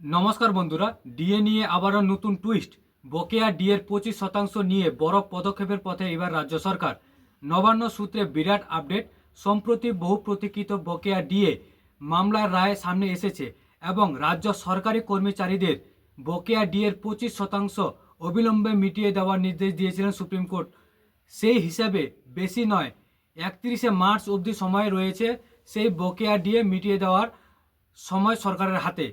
নমস্কার বন্ধুরা, ডিএ নিয়ে আবারও নতুন টুইস্ট বকেয়া ডিএর পঁচিশ শতাংশ নিয়ে বড় পদক্ষেপের পথে এবার রাজ্য সরকার। নবান্ন সূত্রে বিরাট আপডেট, সম্প্রতি বহু প্রতীক্ষিত বকেয়া ডিএ মামলার রায় সামনে এসেছে এবং রাজ্য সরকারি কর্মচারীদের বকেয়া ডিএর পঁচিশ শতাংশ অবিলম্বে মিটিয়ে দেওয়ার নির্দেশ দিয়েছিলেন সুপ্রিম কোর্ট। সেই হিসাবে বেশি নয়, একত্রিশে মার্চ অবধি সময় রয়েছে সেই বকেয়া ডিএ মিটিয়ে দেওয়ার সময় সরকারের হাতে।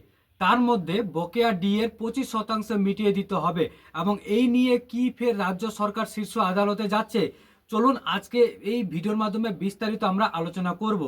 তার মধ্যে বকেয়া ডিএর পঁচিশ শতাংশ মিটিয়ে দিতে হবে। এবং এই নিয়ে কি ফের রাজ্য সরকার শীর্ষ আদালতে যাচ্ছে? চলুন আজকে এই ভিডিওর মাধ্যমে বিস্তারিত আমরা আলোচনা করব।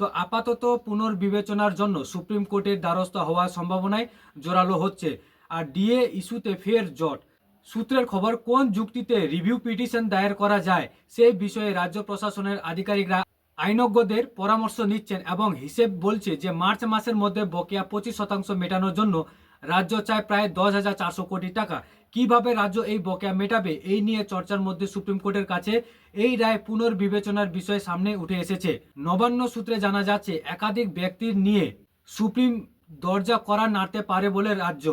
তো আপাতত পুনর্বিবেচনার জন্য সুপ্রিম কোর্টের দ্বারস্থ হওয়ার সম্ভাবনায় জোরালো হচ্ছে। আর ডিএ ইস্যুতে ফের জট। সূত্রের খবর, কোন যুক্তিতে রিভিউ পিটিশন দায়ের করা যায়, সেই বিষয়ে রাজ্য প্রশাসনের আধিকারিকরা আইনজ্ঞদের পরামর্শ নিচ্ছেন এবং হিসেব বলছে যে মার্চ মাসের মধ্যে বকেয়া পঁচিশ শতাংশ মেটানোর জন্য রাজ্য চায় প্রায় দশ হাজার চারশো কোটি টাকা। কীভাবে রাজ্য এই বকেয়া মেটাবে? এই নিয়ে চর্চার মধ্যে সুপ্রিম কোর্টের কাছে এই রায় পুনর্বিবেচনার বিষয় সামনে উঠে এসেছে। নবান্ন সূত্রে জানা যাচ্ছে, একাধিক ব্যক্তির নিয়ে সুপ্রিম দরজা করা নাড়তে পারে বলে রাজ্য।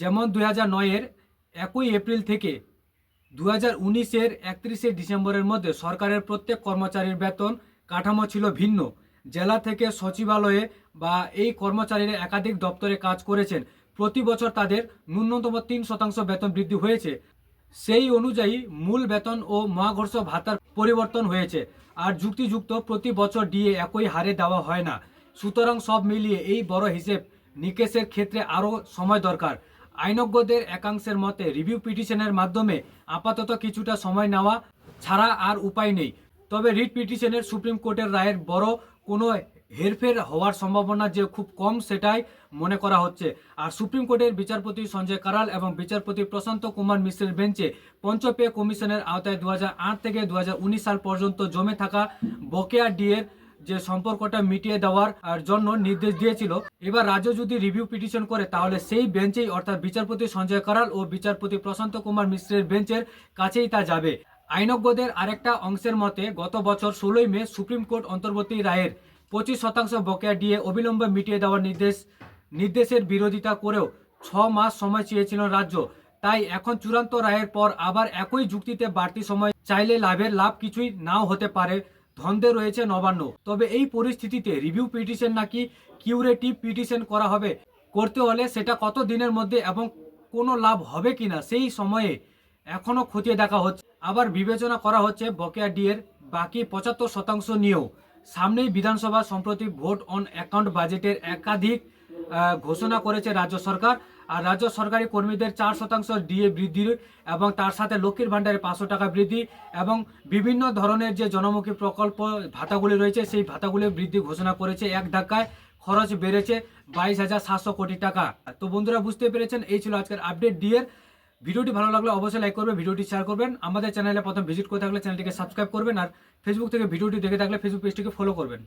যেমন দুই হাজার নয়ের একই এপ্রিল থেকে দু হাজার উনিশের একত্রিশে ডিসেম্বরের মধ্যে সরকারের প্রত্যেক কর্মচারীর বেতন কাঠামো ছিল ভিন্ন। জেলা থেকে সচিবালয়ে বা এই কর্মচারীরা একাধিক দপ্তরে কাজ করেছেন। প্রতি বছর তাদের ন্যূনতম তিন শতাংশ বেতন বৃদ্ধি হয়েছে। সেই অনুযায়ী মূল বেতন ও মহাঘর্ষ ভাতার পরিবর্তন হয়েছে। আর যুক্তিযুক্ত প্রতি বছর ডিএ একই হারে দেওয়া হয় না। সুতরাং সব মিলিয়ে এই বড় হিসেব নিকেশের ক্ষেত্রে আরও সময় দরকার। আইনজ্ঞদের একাংশের মতে, রিভিউ পিটিশনের মাধ্যমে আপাতত কিছুটা সময় নেওয়া ছাড়া আর উপায় নেই। তবে রিট পিটিশনের সুপ্রিম কোর্টের রায়ের বড় কোনো হেরফের হওয়ার সম্ভাবনা যে খুব কম সেটাই মনে করা হচ্ছে। আর সুপ্রিম কোর্টের বিচারপতি সঞ্জয় কারাল এবং বিচারপতি প্রশান্ত কুমার মিশ্রের বেঞ্চে পঞ্চপে কমিশনের আওতায় দু হাজার আট থেকে দু হাজার উনিশ সাল পর্যন্ত জমে থাকা বকেয়া ডিএর যে সম্পর্কটা মিটিয়ে দেওয়ার জন্য নির্দেশ দিয়েছিল। এবার রাজ্য যদি রিভিউ পিটিশন করে, তাহলে সেই বেঞ্চেই অর্থাৎ বিচারপতি সঞ্জয় করাল ও বিচারপতি প্রশান্ত কুমার মিশ্রের বেঞ্চের কাছেই তা যাবে। আইনজ্ঞদের আরেকটা অংশের মতে, গত বছর ষোলোই মে সুপ্রিম কোর্ট অন্তর্বর্তী রায়ের পঁচিশ শতাংশ বকেয়া দিয়ে অবিলম্বে মিটিয়ে দেওয়ার নির্দেশ, নির্দেশের বিরোধিতা করেও ছ মাস সময় চেয়েছিল রাজ্য। তাই এখন চূড়ান্ত রায়ের পর আবার একই যুক্তিতে বাড়তি সময় চাইলে লাভের লাভ কিছুই নাও হতে পারে। ধন্দে রয়েছে নবান্ন। তবে এই পরিস্থিতিতে রিভিউ পিটিশন নাকি কিউরেটিভ পিটিশন করা হবে, করতে হলে সেটা কত দিনের মধ্যে এবং কোনো লাভ হবে কিনা সেই সময়ে এখনও খতিয়ে দেখা হচ্ছে। আবার বিবেচনা করা হচ্ছে বকেয়া ডিএর বাকি পঁচাত্তর শতাংশ নিয়েও। সামনেই বিধানসভা সম্প্রতি ভোট অন অ্যাকাউন্ট বাজেটের একাধিক ঘোষণা করেছে রাজ্য সরকার। আর রাজ্য সরকারি কর্মীদের চার শতাংশ ডিএ বৃদ্ধি এবং তার সাথে লক্ষ্মীর ভাণ্ডারে পাঁচশো টাকা বৃদ্ধি এবং বিভিন্ন ধরনের যে জনমুখী প্রকল্প ভাতাগুলি রয়েছে, সেই ভাতাগুলি বৃদ্ধি ঘোষণা করেছে। এক ধাক্কায় খরচ বেড়েছে বাইশ হাজার সাতশো কোটি টাকা। তো বন্ধুরা, বুঝতে পেরেছেন? এই ছিল আজকের আপডেট ডিএর ভিডিওটি ভালো লাগলে অবশ্যই লাইক করবেন, ভিডিওটি শেয়ার করবেন। আমাদের চ্যানেলে প্রথম ভিজিট করে থাকলে চ্যানেলটিকে সাবস্ক্রাইব করবেন আর ফেসবুক থেকে ভিডিওটি দেখে থাকলে ফেসবুক পেজটিকে ফলো করবেন।